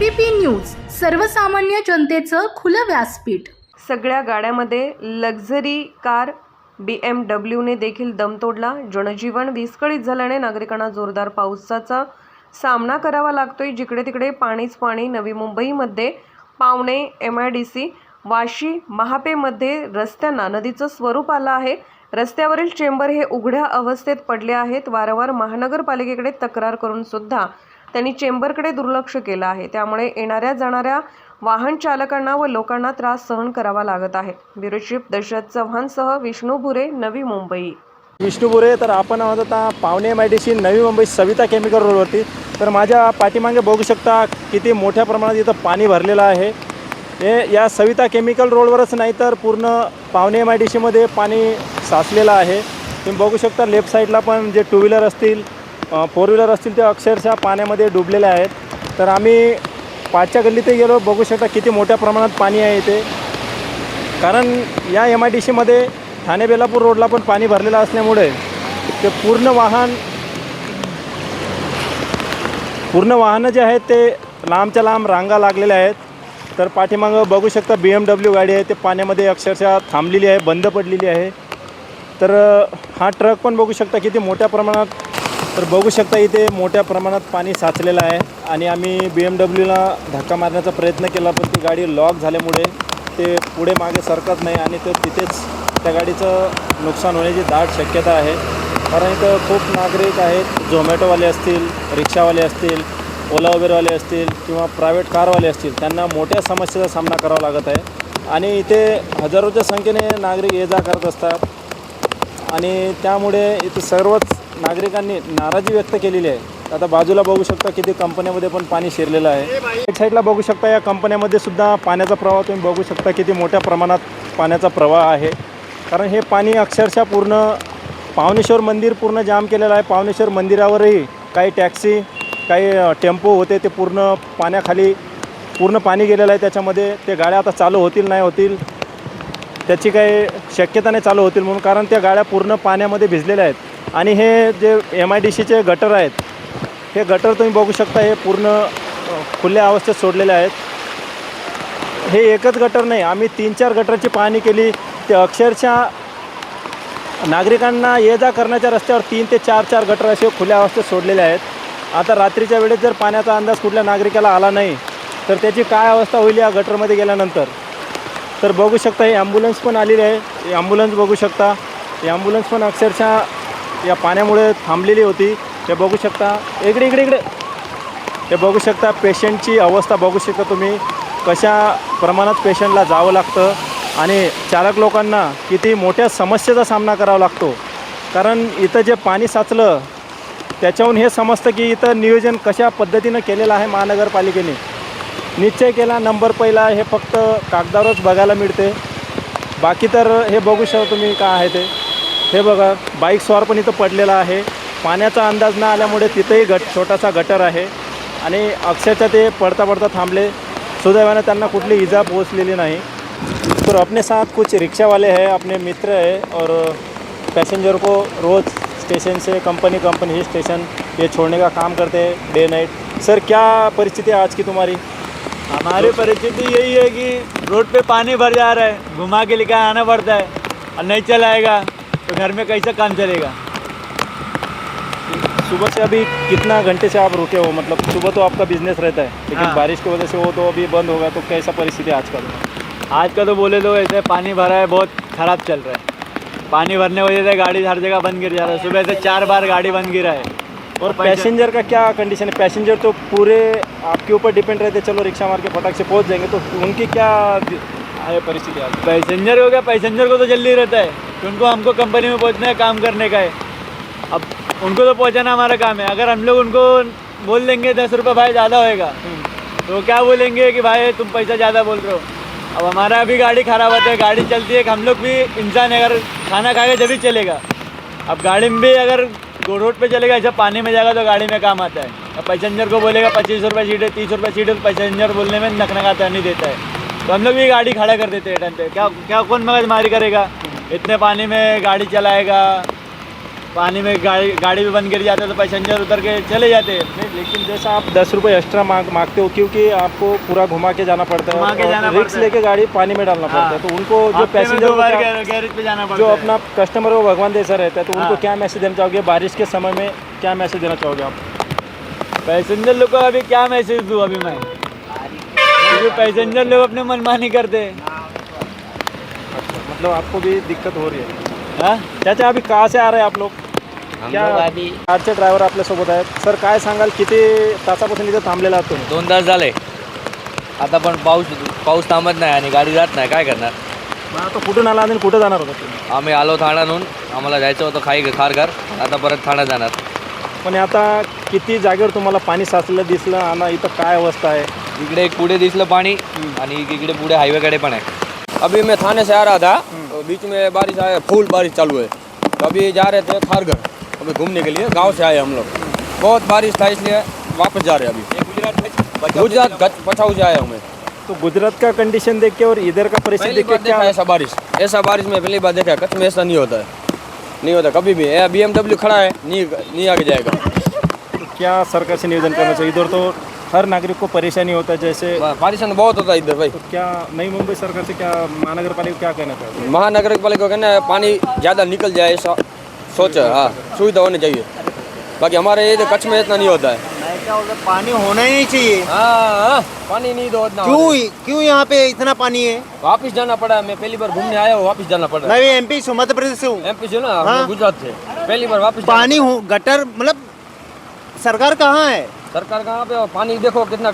ABP news सर्वसामान्य जनतेचं खुलं व्यासपीठ. सगळ्या गाड्यामध्ये लक्झरी कार बी एम डब्ल्यूने देखील दम तोडला. जनजीवन विस्कळीत झाल्याने नागरिकांना जोरदार पावसाचा सामना करावा लागतोय. जिकडे तिकडे पाणीच पाणी नवी मुंबईमध्ये Pawane M I D C Vashi महापेमध्ये रस्त्यांना नदीचं स्वरूप आलं आहे. रस्त्यावरील चेंबर हे उघड्या अवस्थेत पडले आहेत. वारंवार महानगरपालिकेकडे तक्रार करून सुद्धा त्यांनी चेंबरकडे दुर्लक्ष केलं आहे. त्यामुळे येणाऱ्या जाणाऱ्या वाहन चालकांना व लोकांना त्रास सहन करावा लागत आहे. ब्युरो चीफ दशरथ चव्हाणसह विष्णू भुरे नवी मुंबई. विष्णू भुरे तर आपण आहोत आता पावणे मायडीशी नवी मुंबई सविता केमिकल रोडवरती. तर माझ्या पाठीमागे बघू शकता किती मोठ्या प्रमाणात इथं पाणी भरलेलं आहे. हे या सविता केमिकल रोडवरच नाही तर पूर्ण पावणे एम आय डी सीमध्ये पाणी साचलेलं आहे. तुम्ही बघू शकता लेफ्ट साईडला पण जे टू व्हीलर असतील फोर व्हीलर असतील ते अक्षरशः पाण्यामध्ये डुबलेले आहेत. तर आम्ही पाचच्या गल्लीतही गेलो बघू शकता किती मोठ्या प्रमाणात पाणी आहे इथे. कारण या एम आय डी सीमध्ये ठाणे बेलापूर रोडला पण पाणी भरलेलं असल्यामुळे ते पूर्ण वाहन पूर्ण वाहनं जे आहेत ते लांबच्या लांब रांगा लागलेल्या आहेत. तर पाठीमागं बघू शकता बी एम डब्ल्यू गाडी आहे ते पाण्यामध्ये अक्षरशः थांबलेली आहे बंद पडलेली आहे. तर हा ट्रक पण बघू शकता किती मोठ्या प्रमाणात तर बघू शकता इथे मोठ्या प्रमाणात पाणी साचलेलं आहे आणि आम्ही बी एम डब्ल्यूला धक्का मारण्याचा प्रयत्न केला पण ती गाडी लॉक झाल्यामुळे ते पुढे मागे सरकत नाही आणि ते तिथेच त्या गाडीचं नुकसान होण्याची दाट शक्यता आहे. कारण इथं खूप नागरिक आहेत झोमॅटोवाले असतील रिक्षावाले असतील ओला उबेरवाले असतील किंवा प्रायव्हेट कारवाले असतील त्यांना मोठ्या समस्येचा सामना करावा लागत आहे. आणि इथे हजारोच्या संख्येने नागरिक ये जा करत असतात. आणि त्यामुळे इथे सर्वच नागरिकांनी नाराजी व्यक्त केलेली आहे. आता बाजूला बघू शकता किती कंपन्यामध्ये पण पाणी शिरलेलं आहे. एक साईडला बघू शकता या कंपन्यामध्ये सुद्धा पाण्याचा प्रवाह तुम्ही बघू शकता किती मोठ्या प्रमाणात पाण्याचा प्रवाह आहे. कारण हे पाणी अक्षरशः पूर्ण पावनेश्वर मंदिर पूर्ण जाम केलेलं आहे. पावनेश्वर मंदिरावरही काही टॅक्सी काही टेम्पो होते ते पूर्ण पाण्याखाली पूर्ण पाणी गेलेलं आहे. त्याच्यामध्ये ते गाड्या आता चालू होतील नाही होतील त्याची काही शक्यता नाही चालू होतील म्हणून. कारण त्या गाड्या पूर्ण पाण्यामध्ये भिजलेल्या आहेत. आणि हे जे एम आय डी सीचे गटर आहेत हे गटर तुम्ही बघू शकता हे पूर्ण खुल्या अवस्थेत सोडलेले आहेत. हे एकच गटर नाही आम्ही तीन चार गटरची पाहणी केली. ते अक्षरशः नागरिकांना ये जा करण्याच्या रस्त्यावर तीन ते चार चार गटर असे खुल्या अवस्थेत सोडलेले आहेत. आता रात्रीच्या वेळेत जर पाण्याचा अंदाज कुठल्या नागरिकाला आला नाही तर त्याची काय अवस्था होईल या गटरमध्ये गेल्यानंतर? तर बघू शकता ही ॲम्ब्युलन्स पण आलेली आहे. ॲम्ब्युलन्स बघू शकता. ही ॲम्ब्युलन्स पण अक्षरशः या पाण्यामुळे थांबलेली होती. हे बघू शकता. इकडे इकडे इकडे. हे बघू शकता पेशंटची अवस्था बघू शकता तुम्ही. कशा प्रमाणात पेशंटला जावं लागतं आणि चालक लोकांना किती मोठ्या समस्येचा सामना करावा लागतो. कारण इथं जे पाणी साचलं त्याच्याहून हे समजतं की इथं नियोजन कशा पद्धतीनं केलेलं आहे महानगरपालिकेने. निश्चय केला नंबर पहिला हे फक्त कागदावरच बघायला मिळते. बाकी तर हे बघू शकता तुम्ही काय आहे ते. हे बघा बाईक स्वार पण इथं पडलेला आहे. पाण्याचा अंदाज न आल्यामुळे तिथेही गट छोटासा गटर आहे. आणि अक्षरशः ते पडता पडता थांबले. सुदैवाने त्यांना कुठली इजा पोहोचलेली नाही. तर अपने साथ कुछ रिक्शा वाले हैं अपने मित्र है और पैसेंजर को रोज़ स्टेशन से कंपनी कंपनी ही स्टेशन ये छोड़ने का काम करते हैं डे नाइट सर क्या परिस्थिति है आज की तुम्हारी? हमारी परिस्थिति यही है कि रोड पे पानी भर जा रहा है घुमा के लेकर आना पड़ता है और नहीं चलाएगा। तो घर में कैसे काम चलेगा? सुबह से अभी कितना घंटे से आप रुके हो? मतलब सुबह तो आपका बिज़नेस रहता है लेकिन हाँ। बारिश की वजह से वो तो अभी बंद हो गया तो कैसा परिस्थिति आज का आज का तो बोले तो ऐसे पानी भरा है बहुत ख़राब चल रहा है। पानी भरने वजह से गाड़ी हर जगह बंद गिर जा रहा है। सुबह से चार बार गाड़ी बंद गिरा है। और पैसेंजर का क्या कंडीशन है? पैसेंजर तो पूरे आपके ऊपर डिपेंड रहते चलो रिक्शा मार के फटाक से पहुँच जाएँगे तो उनकी क्या है परिस्थिति आज? पैसेंजर हो गया पैसेंजर को तो जल्दी रहता है। कि उनको हमको कंपनी में पहुँचना है काम करने का है। अब उनको तो पहुंचाना हमारा काम है। अगर हम लोग उनको बोल देंगे दस रुपये भाई ज़्यादा होएगा तो क्या बोलेंगे कि भाई तुम पैसा ज़्यादा बोल रहे हो? अब हमारा अभी गाड़ी खराब होता है गाड़ी चलती है हम लोग भी इंसान है, अगर खाना खाएगा जब ही चलेगा। अब गाड़ी में भी अगर रोड पे चलेगा ऐसा पानी में जाएगा तो गाड़ी में काम आता है। अब पैसेंजर को बोलेगा पच्चीस रुपये सीट है तीस रुपये सीट है तो पैसेंजर बोलने में नकनकाता नहीं देता है। तो हम लोग भी गाड़ी खड़ा कर देते हैं टाइम पे। क्या क्या कौन मगजमारी करेगा? इतने पानी में गाड़ी चलाएगा पानी में गाड़ी गाड़ी भी बंद गिर जाते तो पैसेंजर उतर के चले जाते लेकिन जैसा आप दस रुपये एक्स्ट्रा मांग मांगते हो क्योंकि आपको पूरा घुमा के जाना पड़ता है के जाना रिक्स लेके गाड़ी पानी में डालना पड़ता है। हाँ। तो उनको जो पैसेंजर गैरेज पे जाना पड़ता जो अपना कस्टमर वो भगवान जैसा रहता है तो उनको हाँ। क्या मैसेज देना चाहोगे? बारिश के समय में क्या मैसेज देना चाहोगे आप? पैसेंजर लोग को अभी क्या मैसेज दूँ अभी मैं? क्योंकि पैसेंजर लोग अपने मनमानी करते हैं। मतलब आपको भी दिक्कत हो रही है। हाँ? चाचा अभी कहाँ से आ रहे हैं आप लोग? क्या कारचे ड्रायव्हर आपल्यासोबत आहेत सर काय सांगाल? किती तासापासून इथं थांबलेला आहात तुम्ही? दोन तास झाले. आता पण पाऊस पाऊस थांबत नाही आणि गाडी जात नाही. काय करणार? मग आता कुठून आला आणि कुठं जाणार होता तुम्ही? आम्ही आलो ठाण्याहून. आम्हाला जायचं होतं खाई खारघर. आता परत ठाण्यात जाणार. पण आता किती जागेवर तुम्हाला पाणी साचलेलं दिसलं आणि इथं काय अवस्था आहे? इकडे पुढे दिसलं पाणी आणि इकडे पुढे हायवेकडे पण आहे. अभी मैं थाने से आ रहा था तो बीच में बारिश आया फुल बारिश चालू है। तो अभी जा रहे थे खारघर अभी घूमने के लिए गाँव से आए हम लोग। बहुत बारिश था इसलिए वापस जा रहे हैं अभी। गुजरात पछाऊ से आए हमें तो गुजरात का कंडीशन देख के और इधर का परिस्थिति देख के क्या ऐसा बारिश। ऐसा बारिश में पहली बार देखा कच्छ में ऐसा नहीं होता है। नहीं होता कभी भी। बी एम खड़ा है नहीं नहीं आगे जाएगा। क्या सरकार से निवेदन करना चाहिए? इधर तो हर नागरिक को परेशानी होता है जैसे परेशान बहुत होता है इधर भाई। तो क्या नई मुंबई सरकार से क्या महानगर पालिका क्या कहना चाहते महानगर पालिका कहना है पानी ज़्यादा निकल जाए ऐसा सोच हाँ सुविधा होनी चाहिए। बाकी हमारे ये कच्छ में इतना नहीं होता है। मैं क्या बोलता पानी होना ही नहीं चाहिए। हाँ हाँ, पानी नहीं दो क्यों क्यों यहाँ पे इतना पानी है? वापिस जाना पड़ा मैं पहली बार घूमने आया हूँ वापिस जाना पड़ा। मैं भी एमपी से मध्य प्रदेश से हूँ एमपी से ना हाँ। गुजरात से पहली बार वापिस पानी हो गटर मतलब सरकार कहाँ है? सरकार कहाँ पे और पानी देखो कितना